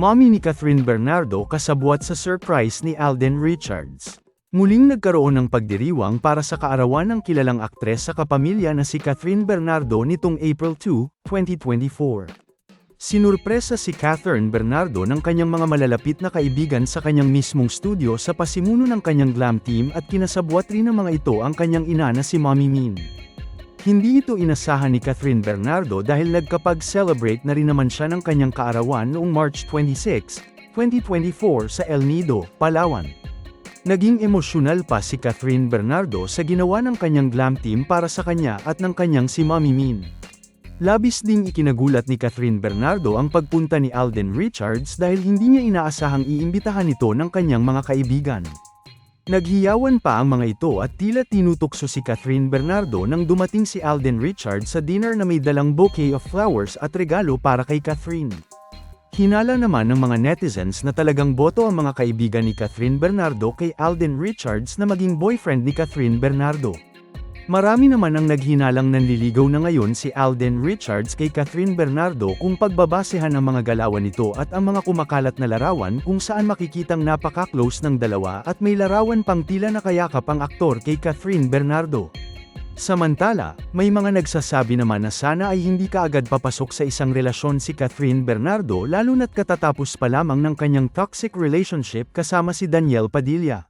mommy ni Catherine Bernardo kasabwat sa surprise ni Alden Richards. Muling nagkaroon ng pagdiriwang para sa kaarawan ng kilalang aktres sa kapamilya na si Catherine Bernardo nitong April 2, 2024. Sinurpresa si Catherine Bernardo ng kanyang mga malalapit na kaibigan sa kanyang mismong studio sa pasimuno ng kanyang glam team at kinasabwat rin ng mga ito ang kanyang ina na si Mommy Min. Hindi ito inasahan ni Catherine Bernardo dahil nagkapag-celebrate na rin naman siya ng kanyang kaarawan noong March 26, 2024 sa El Nido, Palawan. Naging emosyonal pa si Catherine Bernardo sa ginawa ng kanyang glam team para sa kanya at ng kanyang si Mommy Min. Labis ding ikinagulat ni Catherine Bernardo ang pagpunta ni Alden Richards dahil hindi niya inaasahang iimbitahan ito ng kanyang mga kaibigan. Naghiyawan pa ang mga ito at tila tinutokso si Catherine Bernardo nang dumating si Alden Richards sa dinner na may dalang bouquet of flowers at regalo para kay Catherine. Hinala naman ng mga netizens na talagang boto ang mga kaibigan ni Catherine Bernardo kay Alden Richards na maging boyfriend ni Catherine Bernardo. Marami naman ang naghinalang nanliligaw na ngayon si Alden Richards kay Catherine Bernardo kung pagbabasehan ang mga galawan nito at ang mga kumakalat na larawan kung saan makikitang napaka-close ng dalawa at may larawan pang tila nakayakap ang aktor kay Catherine Bernardo. Samantala, may mga nagsasabi naman na sana ay hindi kaagad papasok sa isang relasyon si Catherine Bernardo lalo na't katatapos pa lamang ng kanyang toxic relationship kasama si Daniel Padilla.